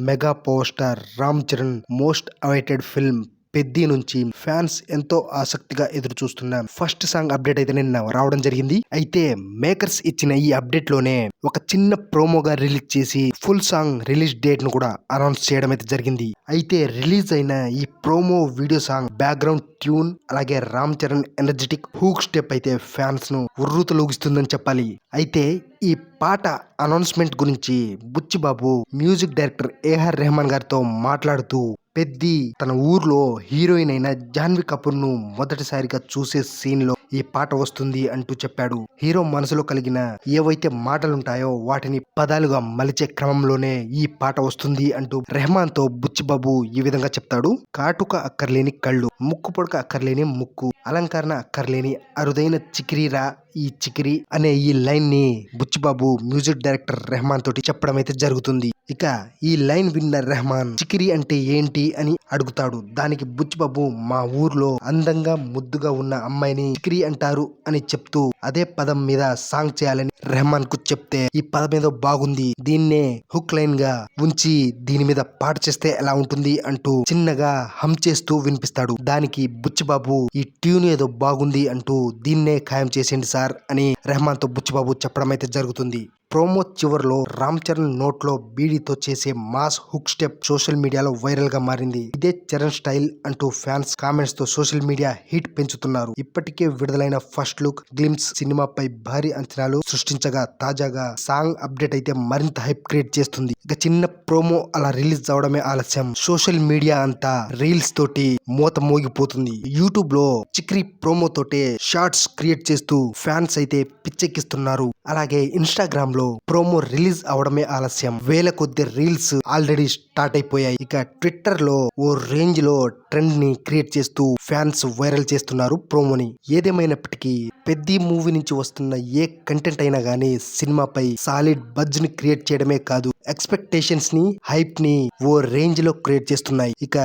Mega poster Ramcharan most awaited film Peddi fans fans ఎంతో ఆసక్తిగా ఎదురు చూస్తున్న ఫస్ట్ సాంగ్ అప్డేట్ అయితే నిన్న రావడం జరిగింది. అయితే మేకర్స్ ఇచ్చిన ఈ అప్డేట్లోనే ఒక చిన్న ప్రోమోగా రిలీజ్ చేసి ఫుల్ సాంగ్ రిలీజ్ డేట్ను కూడా అనౌన్స్ చేయడం అయితే జరిగింది. అయితే రిలీజ్ అయిన ఈ promo video song background tune అలాగే Ram Charan energetic hook step అయితే ఫ్యాన్స్ను ఉర్రూతలూగిస్తుందని చెప్పాలి. అయితే ఈ పాట అనౌన్స్మెంట్ గురించి Buchibabu music director AR Rahman గారితో మాట్లాడుతూ పెద్ది తన ఊర్లో హీరోయిన్ అయిన జాన్వీ కపూర్ను మొదటిసారిగా చూసే సీన్లో ఈ పాట వస్తుంది అంటూ చెప్పాడు. హీరో మనసులో కలిగిన ఏవైతే మాటలుంటాయో వాటిని పదాలుగా మలిచే క్రమంలోనే ఈ పాట వస్తుంది అంటూ రెహమాన్తో బుచ్చిబాబు ఈ విధంగా చెప్తాడు. కాటుక అక్కర్లేని కళ్ళు ముక్కు పొడక అక్కర్లేని ముక్కు అలంకరణ అక్కర్లేని అరుదైన చికిరీరా ఈ చికిరి అనే ఈ లైన్ని బుచ్చిబాబు మ్యూజిక్ డైరెక్టర్ రెహమాన్ తోటి చెప్పడం అయితే జరుగుతుంది. ఇక ఈ లైన్ విన్న రెహమాన్ చికిరి అంటే ఏంటి అని అడుగుతాడు. దానికి బుచ్చిబాబు మా ఊర్లో అందంగా ముద్దుగా ఉన్న అమ్మాయిని చికిరి అంటారు అని చెప్తూ అదే పదం మీద సాంగ్ చేయాలని రెహమాన్కు చెప్తే ఈ పదం ఏదో బాగుంది. దీన్నే హుక్ లైన్గా ఉంచి దీని మీద పాట చేస్తే ఎలా ఉంటుంది అంటూ చిన్నగా హమ్ చేస్తూ వినిపిస్తాడు. దానికి బుచ్చిబాబు ఈ ట్యూన్ ఏదో బాగుంది అంటూ దీన్నే ఖాయం చేసేయండి సార్ అని రెహమాన్తో బుచ్చిబాబు చెప్పడం అయితే జరుగుతుంది. ప్రోమో చివరిలో రామ్ చరణ్ నోట్లో బీడీతో చేసే మాస్ హుక్ స్టెప్ సోషల్ మీడియాలో వైరల్గా మారింది. ఇదే చరణ్ స్టైల్ అంటూ ఫ్యాన్స్ కామెంట్స్తో సోషల్ మీడియా హీట్ పెంచుతున్నారు. ఇప్పటికే విడుదలైన ఫస్ట్ లుక్ గ్లిమ్స్ సినిమాపై భారీ అంచనాలు సృష్టించగా తాజాగా సాంగ్ అప్డేట్ అయితే మరింత హైప్ క్రియేట్ చేస్తుంది. ఇక చిన్న ప్రోమో అలా రిలీజ్ అవడమే ఆలస్యం. సోషల్ మీడియా అంతా రీల్స్ తోటి మూత మోగిపోతుంది. యూట్యూబ్లో చిక్రీ ప్రోమో తోటే షార్ట్స్ క్రియేట్ చేస్తూ ఫ్యాన్స్ అయితే పిచ్చెక్కిస్తున్నారు. అలాగే ఇన్స్టాగ్రామ్లో ప్రోమో రిలీజ్ అవడమే ఆలస్యం. వేల కొద్ది రీల్స్ ఆల్రెడీ స్టార్ట్ అయిపోయాయి. ఇక ట్విట్టర్లో ఓ రేంజ్లో ట్రెండ్ని క్రియేట్ చేస్తూ ఫ్యాన్స్ వైరల్ చేస్తున్నారు ప్రోమోని. ఏదేమైనప్పటికీ పెద్ద మూవీ నుంచి వస్తున్న ఏ కంటెంట్ అయినా గానీ సినిమాపై సాలిడ్ బజ్ని క్రియేట్ చేయడమే కాదు ఎక్స్పెక్టేషన్స్ని హైప్ని ఓ రేంజ్లో క్రియేట్ చేస్తున్నాయి. ఇక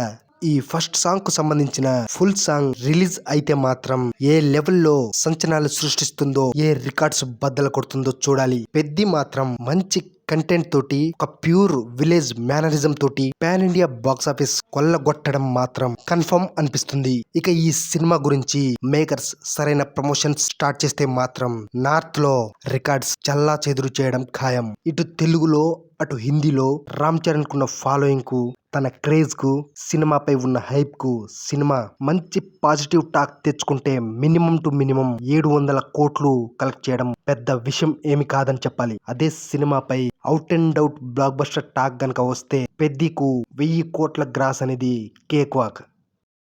ఈ ఫస్ట్ సాంగ్కు సంబంధించిన ఫుల్ సాంగ్ రిలీజ్ అయితే మాత్రం ఏ లెవెల్లో సంచనాలు సృష్టిస్తుందో ఏ రికార్డ్స్ బద్దలు కొడుతుందో చూడాలి. పెద్ది మాత్రం మంచి కంటెంట్ తోటి ఒక ప్యూర్ విలేజ్ మేనరిజం తోటి పాన్ ఇండియా బాక్స్ ఆఫీస్ కొల్లగొట్టడం మాత్రం కన్ఫర్మ్ అనిపిస్తుంది. ఇక ఈ సినిమా గురించి మేకర్స్ సరైన ప్రమోషన్స్ స్టార్ట్ చేస్తే మాత్రం నార్త్లో రికార్డ్స్ చల్లా చెదురు చేయడం ఖాయం. ఇటు తెలుగులో అటు హిందీలో రామ్ చరణ్ కున్న ఫాలోయింగ్కు తన క్రేజ్కు సినిమాపై ఉన్న హైప్కు సినిమా మంచి పాజిటివ్ టాక్ తెచ్చుకుంటే మినిమం టు మినిమం ఏడు వందల కోట్లు కలెక్ట్ చేయడం పెద్ద విషయం ఏమి కాదని చెప్పాలి. అదే సినిమాపై out and out blockbuster talk గనక వస్తే పెద్దికు వెయ్యి కోట్ల గ్రాస్ అనేది కేక్ వాక్